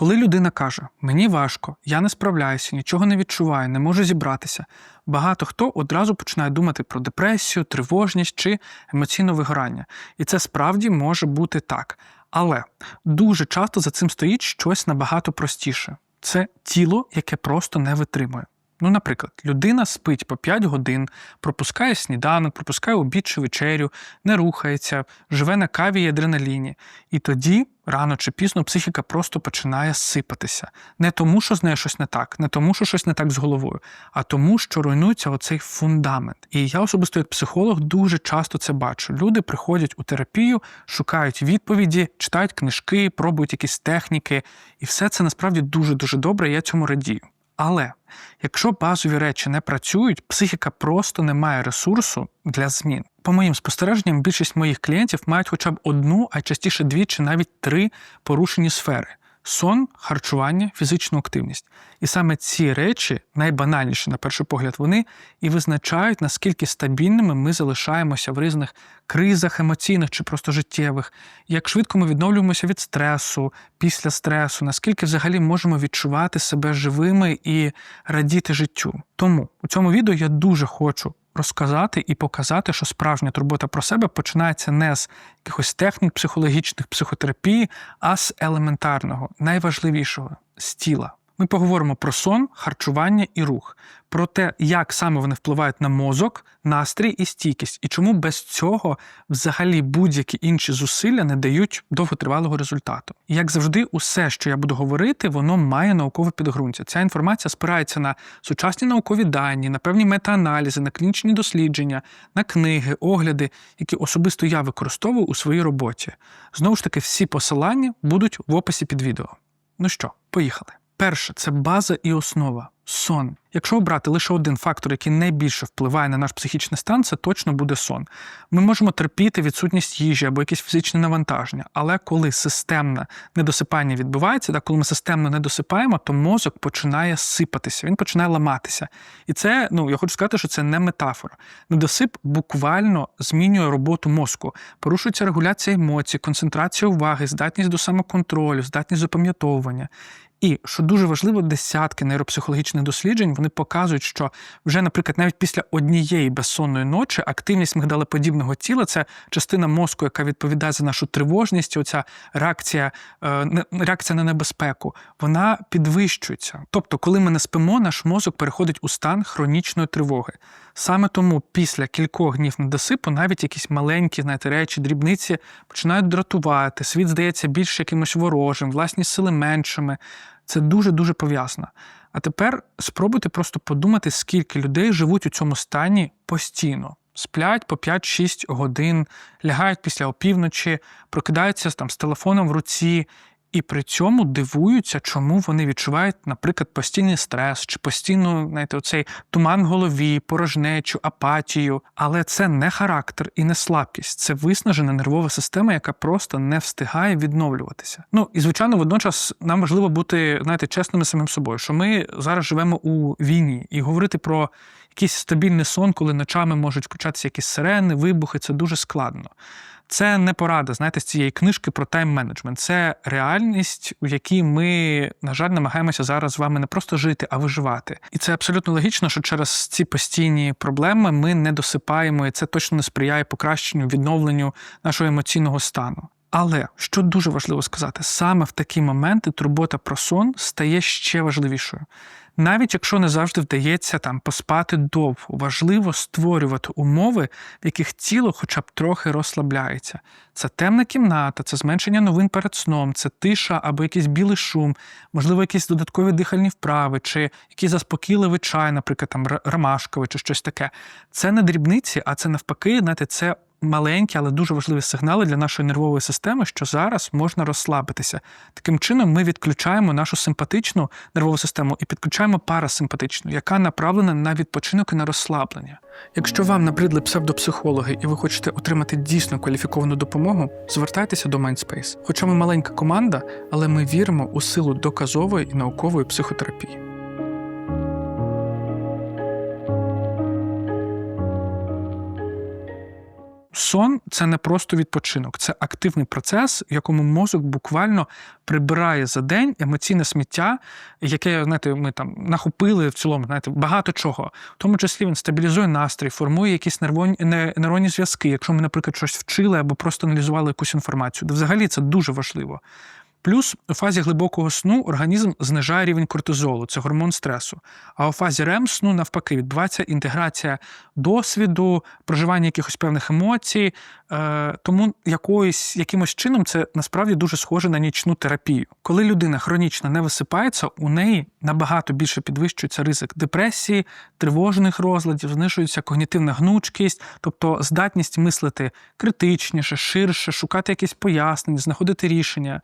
Коли людина каже, мені важко, я не справляюся, нічого не відчуваю, не можу зібратися, багато хто одразу починає думати про депресію, тривожність чи емоційне вигорання. І це справді може бути так. Але дуже часто за цим стоїть щось набагато простіше це тіло, яке просто не витримує. Ну, наприклад, людина спить по 5 годин, пропускає сніданок, пропускає обід чи вечерю, не рухається, живе на каві і адреналіні. І тоді, рано чи пізно, психіка просто починає сипатися. Не тому, що з нею щось не так, не тому, що щось не так з головою, а тому, що руйнується оцей фундамент. І я особисто як психолог дуже часто це бачу. Люди приходять у терапію, шукають відповіді, читають книжки, пробують якісь техніки, і все це насправді дуже дуже добре. Я цьому радію. Але якщо базові речі не працюють, психіка просто не має ресурсу для змін. По моїм спостереженням, більшість моїх клієнтів мають хоча б одну, а частіше дві чи навіть три порушені сфери. Сон, харчування, фізичну активність. І саме ці речі, найбанальніші, на перший погляд, вони і визначають, наскільки стабільними ми залишаємося в різних кризах емоційних чи просто життєвих, як швидко ми відновлюємося від стресу, після стресу, наскільки взагалі можемо відчувати себе живими і радіти життю. Тому у цьому відео я дуже хочу розказати і показати, що справжня турбота про себе починається не з якихось технік психологічних психотерапії, а з елементарного, найважливішого з тіла. Ми поговоримо про сон, харчування і рух, про те, як саме вони впливають на мозок, настрій і стійкість, і чому без цього взагалі будь-які інші зусилля не дають довготривалого результату. І як завжди, усе, що я буду говорити, воно має наукове підґрунтя. Ця інформація спирається на сучасні наукові дані, на певні метааналізи, на клінічні дослідження, на книги, огляди, які особисто я використовую у своїй роботі. Знову ж таки, всі посилання будуть в описі під відео. Ну що, поїхали. Перше, це база і основа сон. Якщо обрати лише один фактор, який найбільше впливає на наш психічний стан, це точно буде сон. Ми можемо терпіти відсутність їжі або якісь фізичне навантаження, але коли системне недосипання відбувається, так, коли ми системно не досипаємо, то мозок починає сипатися, він починає ламатися. І це, ну я хочу сказати, що це не метафора. Недосип буквально змінює роботу мозку, порушується регуляція емоцій, концентрація уваги, здатність до самоконтролю, здатність запам'ятовування. І що дуже важливо, десятки нейропсихологічних досліджень вони показують, що вже, наприклад, навіть після однієї безсонної ночі активність мигдалеподібного тіла це частина мозку, яка відповідає за нашу тривожність. Оця реакція, е, реакція на небезпеку, вона підвищується. Тобто, коли ми не спимо, наш мозок переходить у стан хронічної тривоги. Саме тому після кількох днів недосипу навіть якісь маленькі знаєте, речі, дрібниці починають дратувати, світ здається більш якимось ворожим, власні сили меншими. Це дуже-дуже пов'язано. А тепер спробуйте просто подумати, скільки людей живуть у цьому стані постійно. Сплять по 5-6 годин, лягають після опівночі, прокидаються там з телефоном в руці і при цьому дивуються, чому вони відчувають, наприклад, постійний стрес чи постійно знаєте, оцей туман в голові, порожнечу, апатію. Але це не характер і не слабкість, це виснажена нервова система, яка просто не встигає відновлюватися. Ну і звичайно, водночас нам важливо бути знаєте, чесними самим собою, що ми зараз живемо у війні і говорити про якийсь стабільний сон, коли ночами можуть включатися якісь сирени, вибухи, це дуже складно. Це не порада, знаєте, з цієї книжки про тайм-менеджмент. Це реальність, у якій ми, на жаль, намагаємося зараз з вами не просто жити, а виживати. І це абсолютно логічно, що через ці постійні проблеми ми не досипаємо, і це точно не сприяє покращенню, відновленню нашого емоційного стану. Але що дуже важливо сказати, саме в такі моменти турбота про сон стає ще важливішою. Навіть якщо не завжди вдається там поспати довго, важливо створювати умови, в яких тіло хоча б трохи розслабляється. Це темна кімната, це зменшення новин перед сном, це тиша або якийсь білий шум, можливо, якісь додаткові дихальні вправи, чи якийсь заспокійливий чай, наприклад, там ромашковий чи щось таке. Це не дрібниці, а це навпаки, знаєте, це маленькі, але дуже важливі сигнали для нашої нервової системи, що зараз можна розслабитися. Таким чином, ми відключаємо нашу симпатичну нервову систему і підключаємо парасимпатичну, яка направлена на відпочинок і на розслаблення. Якщо вам набридли псевдопсихологи і ви хочете отримати дійсно кваліфіковану допомогу, звертайтеся до Mindspace. Хоча ми маленька команда, але ми віримо у силу доказової і наукової психотерапії. Сон це не просто відпочинок, це активний процес, в якому мозок буквально прибирає за день емоційне сміття, яке знаєте, ми там нахопили в цілому, знаєте, багато чого. В тому числі він стабілізує настрій, формує якісь нервоні, не- нейронні зв'язки, якщо ми, наприклад, щось вчили або просто аналізували якусь інформацію. Взагалі це дуже важливо. Плюс у фазі глибокого сну організм знижає рівень кортизолу, це гормон стресу. А у фазі REM сну навпаки відбувається інтеграція досвіду, проживання якихось певних емоцій. Е, тому якоюсь, якимось чином це насправді дуже схоже на нічну терапію. Коли людина хронічно не висипається, у неї набагато більше підвищується ризик депресії, тривожних розладів, знижується когнітивна гнучкість, тобто здатність мислити критичніше, ширше, шукати якісь пояснення, знаходити рішення.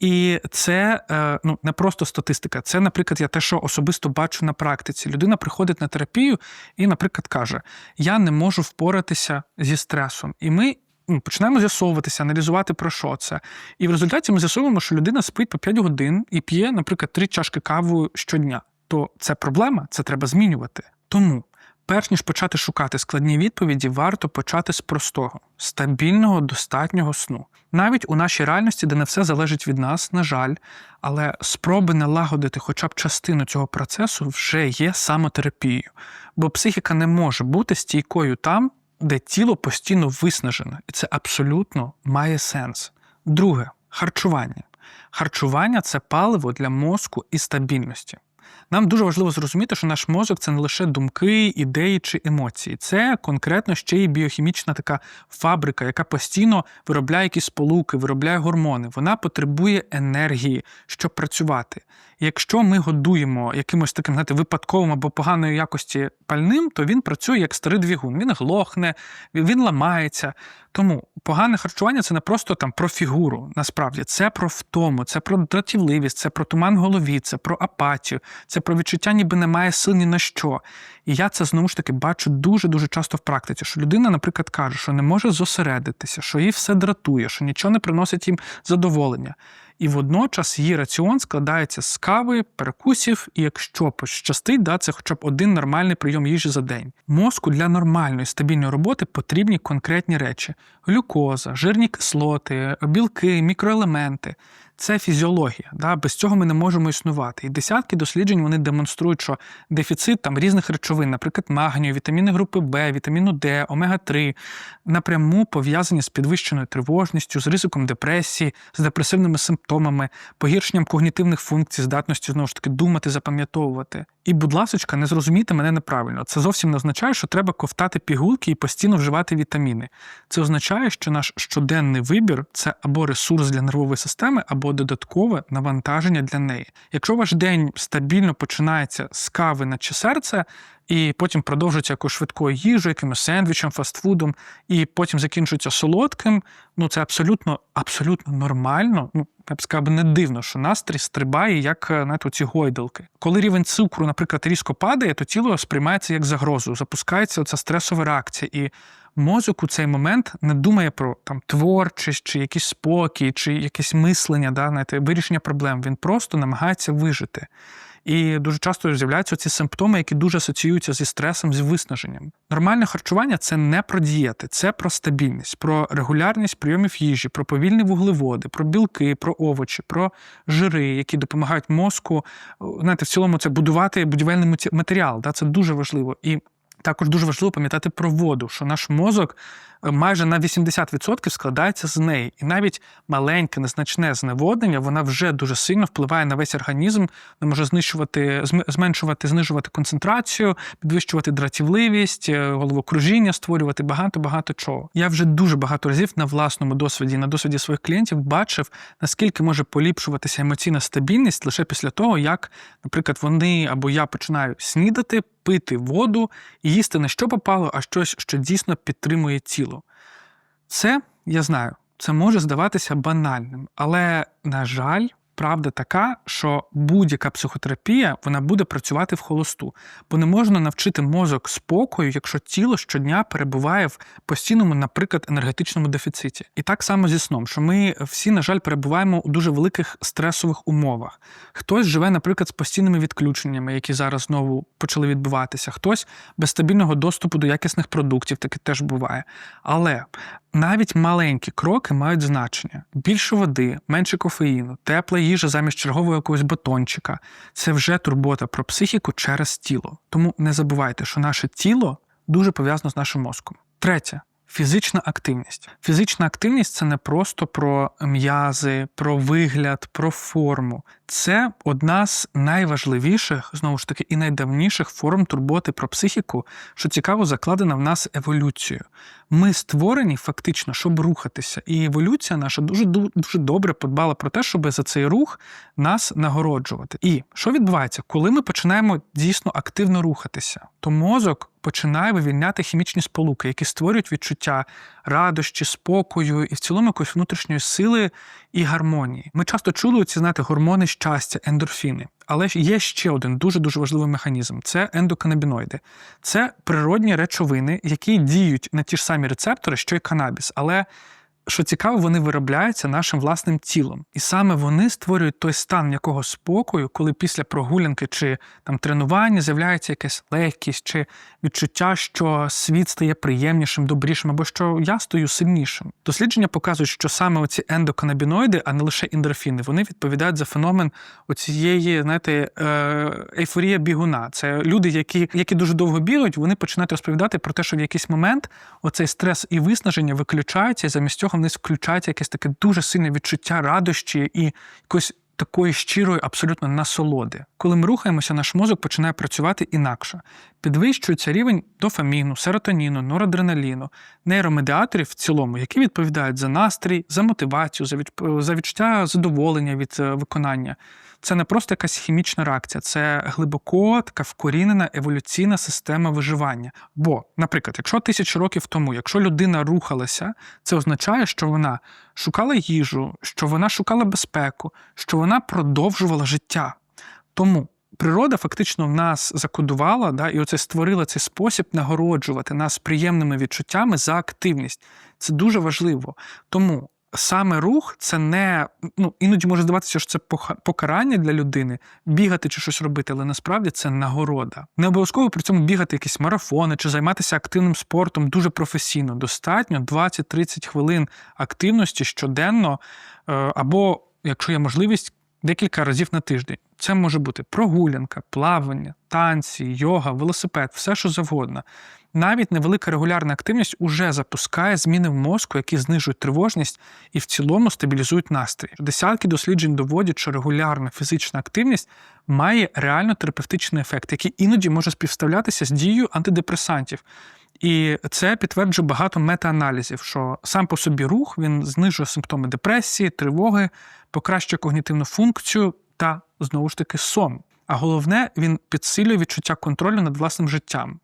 І це е, ну не просто статистика. Це, наприклад, я те, що особисто бачу на практиці. Людина приходить на терапію і, наприклад, каже: Я не можу впоратися зі стресом. І ми ну, починаємо з'ясовуватися, аналізувати про що це. І в результаті ми з'ясовуємо, що людина спить по 5 годин і п'є, наприклад, 3 чашки кави щодня. То це проблема, це треба змінювати. Тому. Перш ніж почати шукати складні відповіді, варто почати з простого, стабільного, достатнього сну. Навіть у нашій реальності, де не все залежить від нас, на жаль, але спроби налагодити хоча б частину цього процесу вже є самотерапією, бо психіка не може бути стійкою там, де тіло постійно виснажене, і це абсолютно має сенс. Друге харчування. Харчування це паливо для мозку і стабільності. Нам дуже важливо зрозуміти, що наш мозок це не лише думки, ідеї чи емоції, це конкретно ще й біохімічна така фабрика, яка постійно виробляє якісь сполуки, виробляє гормони. Вона потребує енергії, щоб працювати. Якщо ми годуємо якимось таким знаєте, випадковим або поганої якості пальним, то він працює як старий двигун. Він глохне, він ламається. Тому погане харчування це не просто там про фігуру. Насправді це про втому, це про дратівливість, це про туман в голові, це про апатію, це про відчуття, ніби немає сил ні на що. І я це знову ж таки бачу дуже дуже часто в практиці, що людина, наприклад, каже, що не може зосередитися, що їй все дратує, що нічого не приносить їм задоволення. І водночас її раціон складається з кави, перекусів, і якщо пощастить, да, це хоча б один нормальний прийом їжі за день. Мозку для нормальної стабільної роботи потрібні конкретні речі: глюкоза, жирні кислоти, білки, мікроелементи. Це фізіологія. Да? Без цього ми не можемо існувати. І десятки досліджень вони демонструють, що дефіцит там різних речовин, наприклад, магнію, вітаміни групи Б, вітаміну Д, омега-3, напряму пов'язані з підвищеною тривожністю, з ризиком депресії, з депресивними симптомами, погіршенням когнітивних функцій, здатності знову ж таки думати, запам'ятовувати. І, будь ласка, не зрозумійте мене неправильно. Це зовсім не означає, що треба ковтати пігулки і постійно вживати вітаміни. Це означає, що наш щоденний вибір це або ресурс для нервової системи, або додаткове навантаження для неї. Якщо ваш день стабільно починається з кави наче серце, і потім продовжується якоюсь швидкою їжею, якимось сендвічем, фастфудом, і потім закінчується солодким. Ну це абсолютно, абсолютно нормально. Ну я б сказав, не дивно, що настрій стрибає, як знаєте, ці гойдалки. Коли рівень цукру, наприклад, різко падає, то тіло сприймається як загрозу, запускається оця стресова реакція. І мозок у цей момент не думає про там творчість, чи якийсь спокій, чи якесь мислення, да, знаєте, вирішення проблем. Він просто намагається вижити. І дуже часто з'являються ці симптоми, які дуже асоціюються зі стресом, зі виснаженням. Нормальне харчування це не про дієти, це про стабільність, про регулярність прийомів їжі, про повільні вуглеводи, про білки, про овочі, про жири, які допомагають мозку. Знаєте, в цілому це будувати будівельний матеріал. Да? Це дуже важливо. І також дуже важливо пам'ятати про воду, що наш мозок майже на 80% складається з неї. І навіть маленьке, незначне зневоднення, вона вже дуже сильно впливає на весь організм, не може знищувати, зменшувати, знижувати концентрацію, підвищувати дратівливість, е, головокружіння, створювати багато-багато чого. Я вже дуже багато разів на власному досвіді, на досвіді своїх клієнтів бачив, наскільки може поліпшуватися емоційна стабільність лише після того, як, наприклад, вони або я починаю снідати. Пити воду і їсти не що попало, а щось, що дійсно підтримує тіло. Це, я знаю, це може здаватися банальним, але, на жаль, правда така, що будь-яка психотерапія вона буде працювати в холосту, бо не можна навчити мозок спокою, якщо тіло щодня перебуває в постійному, наприклад, енергетичному дефіциті. І так само зі сном, що ми всі, на жаль, перебуваємо у дуже великих стресових умовах. Хтось живе, наприклад, з постійними відключеннями, які зараз знову почали відбуватися, хтось без стабільного доступу до якісних продуктів, таке теж буває. Але навіть маленькі кроки мають значення: більше води, менше кофеїну, тепла їжа замість чергового якогось батончика це вже турбота про психіку через тіло. Тому не забувайте, що наше тіло дуже пов'язано з нашим мозком. Третє. Фізична активність. Фізична активність це не просто про м'язи, про вигляд, про форму. Це одна з найважливіших, знову ж таки, і найдавніших форм турботи про психіку, що цікаво закладена в нас еволюцією. Ми створені фактично, щоб рухатися, і еволюція наша дуже дуже добре подбала про те, щоб за цей рух нас нагороджувати. І що відбувається, коли ми починаємо дійсно активно рухатися, то мозок починає вивільняти хімічні сполуки, які створюють відчуття радощі, спокою і в цілому якоїсь внутрішньої сили і гармонії. Ми часто чули ці знаєте, гормони щастя, ендорфіни. Але є ще один дуже дуже важливий механізм це ендоканабіноїди. Це природні речовини, які діють на ті ж самі рецептори, що й канабіс. Але що цікаво, вони виробляються нашим власним тілом. І саме вони створюють той стан якого спокою, коли після прогулянки чи там тренування з'являється якась легкість чи відчуття, що світ стає приємнішим, добрішим, або що я стою сильнішим. Дослідження показують, що саме оці ендоканабіноїди, а не лише ендорфіни, вони відповідають за феномен оцієї, знаєте, е, ейфорія бігуна. Це люди, які які дуже довго бігають, вони починають розповідати про те, що в якийсь момент оцей стрес і виснаження виключаються, і замість цього в включаються якесь таке дуже сильне відчуття радощі і якось такої щирої абсолютно насолоди. Коли ми рухаємося, наш мозок починає працювати інакше. Підвищується рівень дофаміну, серотоніну, норадреналіну, нейромедіаторів в цілому, які відповідають за настрій, за мотивацію, за відчуття задоволення від е, виконання це не просто якась хімічна реакція, це глибоко така вкорінена еволюційна система виживання. Бо, наприклад, якщо тисячі років тому, якщо людина рухалася, це означає, що вона шукала їжу, що вона шукала безпеку, що вона продовжувала життя. Тому. Природа фактично в нас закодувала, да, і оце створила цей спосіб нагороджувати нас приємними відчуттями за активність. Це дуже важливо. Тому саме рух це не ну іноді може здаватися, що це покарання для людини, бігати чи щось робити, але насправді це нагорода. Не обов'язково при цьому бігати якісь марафони чи займатися активним спортом дуже професійно. Достатньо 20-30 хвилин активності щоденно, е, або якщо є можливість, декілька разів на тиждень. Це може бути прогулянка, плавання, танці, йога, велосипед, все що завгодно. Навіть невелика регулярна активність уже запускає зміни в мозку, які знижують тривожність і в цілому стабілізують настрій. Десятки досліджень доводять, що регулярна фізична активність має реально терапевтичний ефект, який іноді може співставлятися з дією антидепресантів. І це підтверджує багато метааналізів, що сам по собі рух він знижує симптоми депресії, тривоги, покращує когнітивну функцію та знову ж таки сон. А головне, він підсилює відчуття контролю над власним життям.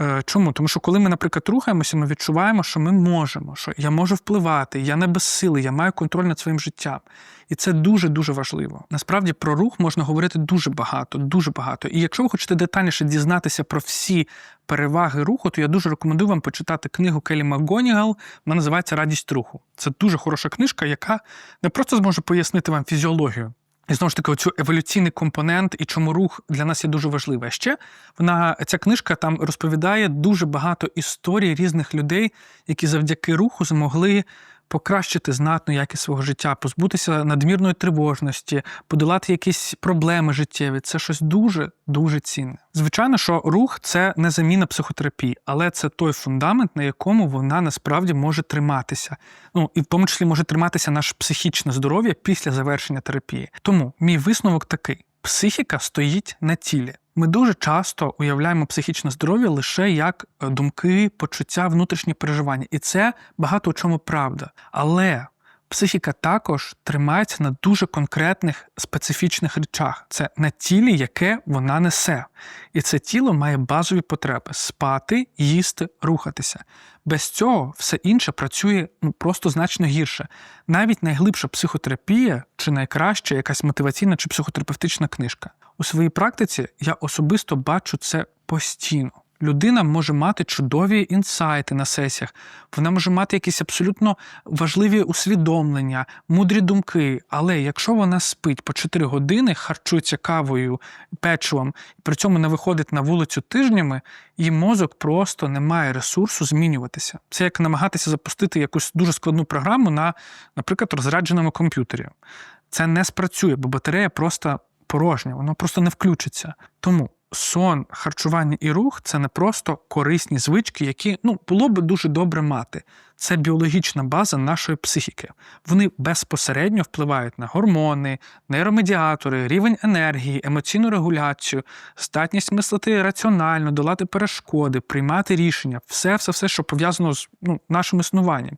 Е, чому? Тому що коли ми, наприклад, рухаємося, ми відчуваємо, що ми можемо, що я можу впливати, я не безсилий, я маю контроль над своїм життям. І це дуже-дуже важливо. Насправді про рух можна говорити дуже багато, дуже багато. І якщо ви хочете детальніше дізнатися про всі переваги руху, то я дуже рекомендую вам почитати книгу Келі МакГонігал, вона називається Радість руху. Це дуже хороша книжка, яка не просто зможе пояснити вам фізіологію. І знову ж таки, оцю еволюційний компонент і чому рух для нас є дуже важливий. Ще вона ця книжка там розповідає дуже багато історій різних людей, які завдяки руху змогли покращити знатну якість свого життя, позбутися надмірної тривожності, подолати якісь проблеми життєві. Це щось дуже дуже цінне. Звичайно, що рух це не заміна психотерапії, але це той фундамент, на якому вона насправді може триматися. Ну і в тому числі може триматися наше психічне здоров'я після завершення терапії. Тому мій висновок такий: психіка стоїть на тілі. Ми дуже часто уявляємо психічне здоров'я лише як е, думки, почуття, внутрішні переживання. І це багато у чому правда. Але Психіка також тримається на дуже конкретних специфічних речах. Це на тілі, яке вона несе. І це тіло має базові потреби: спати, їсти, рухатися. Без цього все інше працює ну, просто значно гірше. Навіть найглибша психотерапія чи найкраща якась мотиваційна чи психотерапевтична книжка. У своїй практиці я особисто бачу це постійно. Людина може мати чудові інсайти на сесіях, вона може мати якісь абсолютно важливі усвідомлення, мудрі думки. Але якщо вона спить по 4 години, харчується кавою, печивом, при цьому не виходить на вулицю тижнями, її мозок просто не має ресурсу змінюватися. Це як намагатися запустити якусь дуже складну програму на, наприклад, розрядженому комп'ютері. Це не спрацює, бо батарея просто порожня, воно просто не включиться. Тому сон, харчування і рух це не просто корисні звички, які ну було би дуже добре мати. Це біологічна база нашої психіки. Вони безпосередньо впливають на гормони, нейромедіатори, рівень енергії, емоційну регуляцію, здатність мислити раціонально, долати перешкоди, приймати рішення, все, все, все, що пов'язано з ну, нашим існуванням.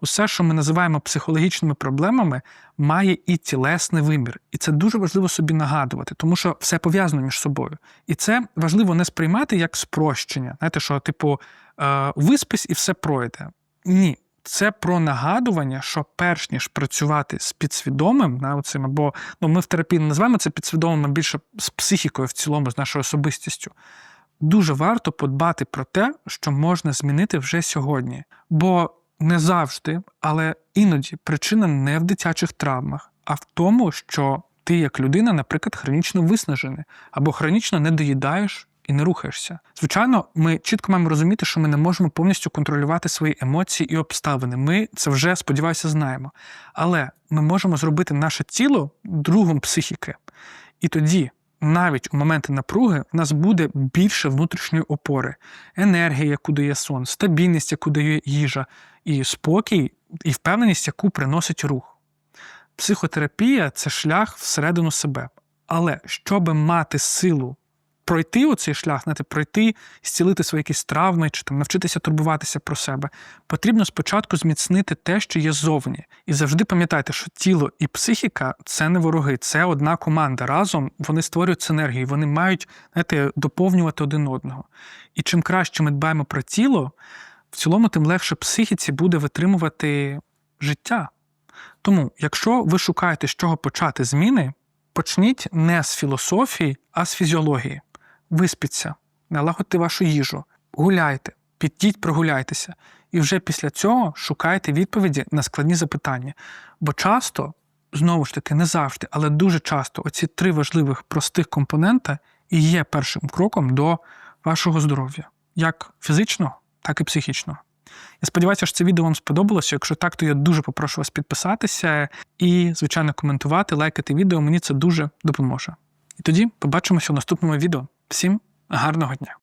Усе, що ми називаємо психологічними проблемами, має і тілесний вимір. І це дуже важливо собі нагадувати, тому що все пов'язано між собою. І це важливо не сприймати як спрощення. Знаєте, що, типу, е, виспись і все пройде. Ні. Це про нагадування, що перш ніж працювати з підсвідомим, на оцим, або ну, ми в терапії не називаємо це підсвідомим, а більше з психікою в цілому, з нашою особистістю. Дуже варто подбати про те, що можна змінити вже сьогодні. Бо не завжди, але іноді причина не в дитячих травмах, а в тому, що ти, як людина, наприклад, хронічно виснажений або хронічно не доїдаєш і не рухаєшся. Звичайно, ми чітко маємо розуміти, що ми не можемо повністю контролювати свої емоції і обставини. Ми це вже сподіваюся знаємо. Але ми можемо зробити наше тіло другом психіки. І тоді. Навіть у моменти напруги в нас буде більше внутрішньої опори, енергія, яку дає сон, стабільність, яку дає їжа, і спокій, і впевненість, яку приносить рух. Психотерапія це шлях всередину себе. Але щоб мати силу пройти у цей шлях, знаєте, пройти, зцілити свої якісь травми чи там навчитися турбуватися про себе, потрібно спочатку зміцнити те, що є ззовні. І завжди пам'ятайте, що тіло і психіка це не вороги, це одна команда. Разом вони створюють синергію, вони мають знаєте, доповнювати один одного. І чим краще ми дбаємо про тіло, в цілому, тим легше психіці буде витримувати життя. Тому, якщо ви шукаєте, з чого почати зміни, почніть не з філософії, а з фізіології. Виспіться, налагодьте вашу їжу, гуляйте, підіть, прогуляйтеся. І вже після цього шукайте відповіді на складні запитання. Бо часто, знову ж таки, не завжди, але дуже часто оці три важливих простих компонента і є першим кроком до вашого здоров'я, як фізичного, так і психічного. Я сподіваюся, що це відео вам сподобалося. Якщо так, то я дуже попрошу вас підписатися і, звичайно, коментувати, лайкати відео. Мені це дуже допоможе. І тоді побачимося в наступному відео. Всім гарного дня!